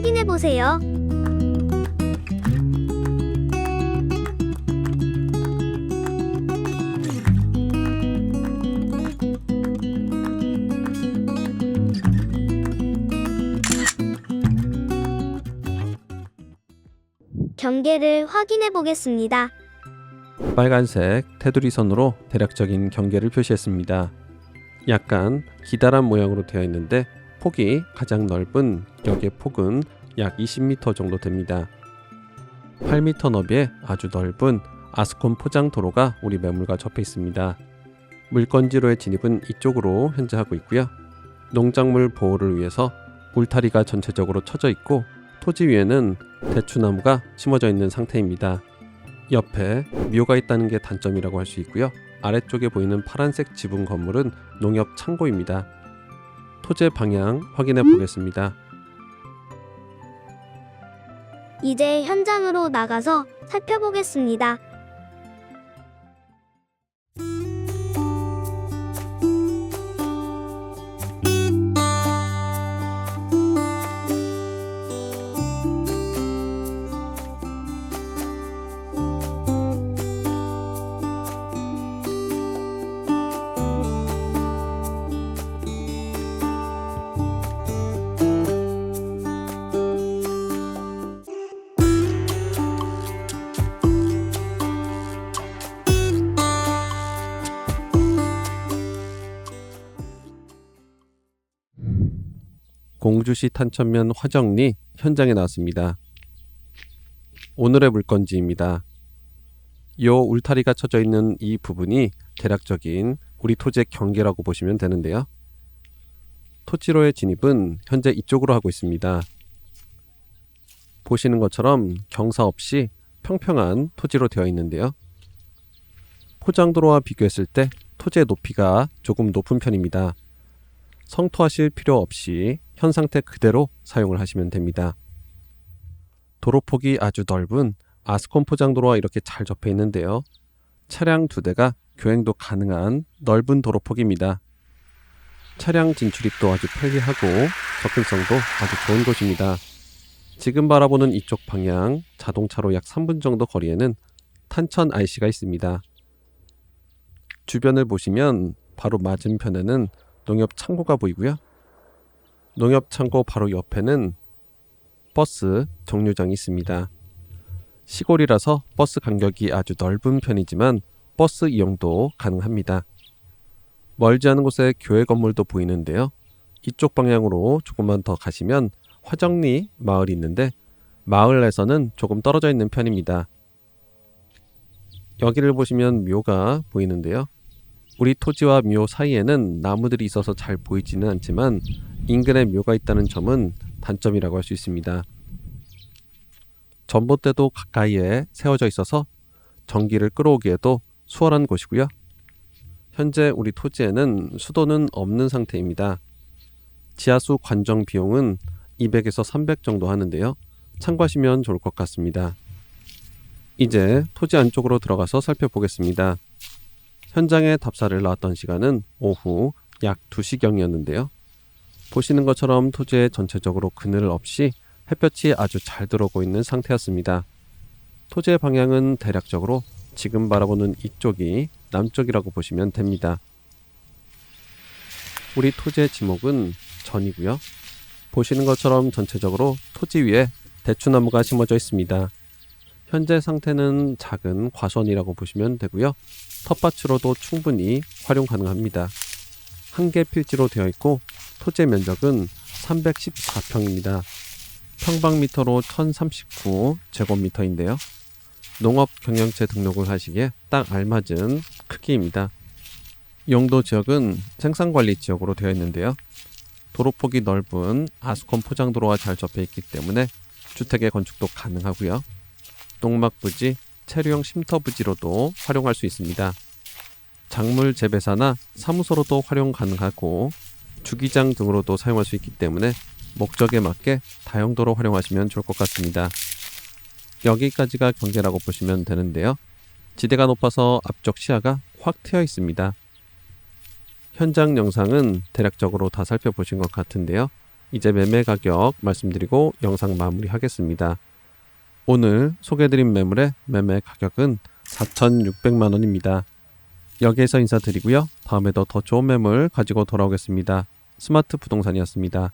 확인해 보세요. 경계를 확인해 보겠습니다. 빨간색 테두리 선으로 대략적인 경계를 표시했습니다. 약간 기다란 모양으로 되어 있는데 폭이 가장 넓은 역의 폭은 약 20m 정도 됩니다. 8m 너비의 아주 넓은 아스콘 포장 도로가 우리 매물과 접해 있습니다. 물건지로의 진입은 이쪽으로 현재 하고 있고요. 농작물 보호를 위해서 울타리가 전체적으로 쳐져 있고 토지 위에는 대추나무가 심어져 있는 상태입니다. 옆에 묘가 있다는 게 단점이라고 할 수 있고요. 아래쪽에 보이는 파란색 지붕 건물은 농협 창고입니다. 토지의 방향 확인해 보겠습니다. 이제 현장으로 나가서 살펴보겠습니다. 공주시 탄천면 화정리 현장에 나왔습니다. 오늘의 물건지입니다. 요 울타리가 쳐져 있는 이 부분이 대략적인 우리 토지의 경계라고 보시면 되는데요. 토지로의 진입은 현재 이쪽으로 하고 있습니다. 보시는 것처럼 경사 없이 평평한 토지로 되어 있는데요. 포장도로와 비교했을 때 토지의 높이가 조금 높은 편입니다. 성토하실 필요 없이 현 상태 그대로 사용을 하시면 됩니다. 도로폭이 아주 넓은 아스콘 포장도로와 이렇게 잘 접해 있는데요. 차량 두 대가 교행도 가능한 넓은 도로폭입니다. 차량 진출입도 아주 편리하고 접근성도 아주 좋은 곳입니다. 지금 바라보는 이쪽 방향 자동차로 약 3분 정도 거리에는 탄천 IC가 있습니다. 주변을 보시면 바로 맞은편에는 농협 창고가 보이고요. 농협 창고 바로 옆에는 버스 정류장이 있습니다. 시골이라서 버스 간격이 아주 넓은 편이지만 버스 이용도 가능합니다. 멀지 않은 곳에 교회 건물도 보이는데요. 이쪽 방향으로 조금만 더 가시면 화정리 마을이 있는데 마을에서는 조금 떨어져 있는 편입니다. 여기를 보시면 묘가 보이는데요. 우리 토지와 묘 사이에는 나무들이 있어서 잘 보이지는 않지만 인근에 묘가 있다는 점은 단점이라고 할 수 있습니다. 전봇대도 가까이에 세워져 있어서 전기를 끌어오기에도 수월한 곳이고요. 현재 우리 토지에는 수도는 없는 상태입니다. 지하수 관정 비용은 200에서 300 정도 하는데요. 참고하시면 좋을 것 같습니다. 이제 토지 안쪽으로 들어가서 살펴보겠습니다. 현장에 답사를 나왔던 시간은 오후 약 2시경이었는데요. 보시는 것처럼 토지에 전체적으로 그늘 없이 햇볕이 아주 잘 들어오고 있는 상태였습니다. 토지의 방향은 대략적으로 지금 바라보는 이쪽이 남쪽이라고 보시면 됩니다. 우리 토지의 지목은 전이고요. 보시는 것처럼 전체적으로 토지 위에 대추나무가 심어져 있습니다. 현재 상태는 작은 과수원이라고 보시면 되고요. 텃밭으로도 충분히 활용 가능합니다. 한 개 필지로 되어 있고 토지의 면적은 314평입니다. 평방미터로 1039 제곱미터인데요. 농업 경영체 등록을 하시기에 딱 알맞은 크기입니다. 용도 지역은 생산관리 지역으로 되어 있는데요. 도로폭이 넓은 아스콘 포장도로와 잘 접해 있기 때문에 주택의 건축도 가능하고요. 농막 부지, 체류형 쉼터 부지로도 활용할 수 있습니다. 작물 재배사나 사무소로도 활용 가능하고 주기장 등으로도 사용할 수 있기 때문에 목적에 맞게 다용도로 활용하시면 좋을 것 같습니다. 여기까지가 경계라고 보시면 되는데요. 지대가 높아서 앞쪽 시야가 확 트여 있습니다. 현장 영상은 대략적으로 다 살펴보신 것 같은데요. 이제 매매 가격 말씀드리고 영상 마무리하겠습니다. 오늘 소개해드린 매물의 매매 가격은 4,600만 원입니다. 여기에서 인사드리고요. 다음에도 더 좋은 매물 가지고 돌아오겠습니다. 스마트 부동산이었습니다.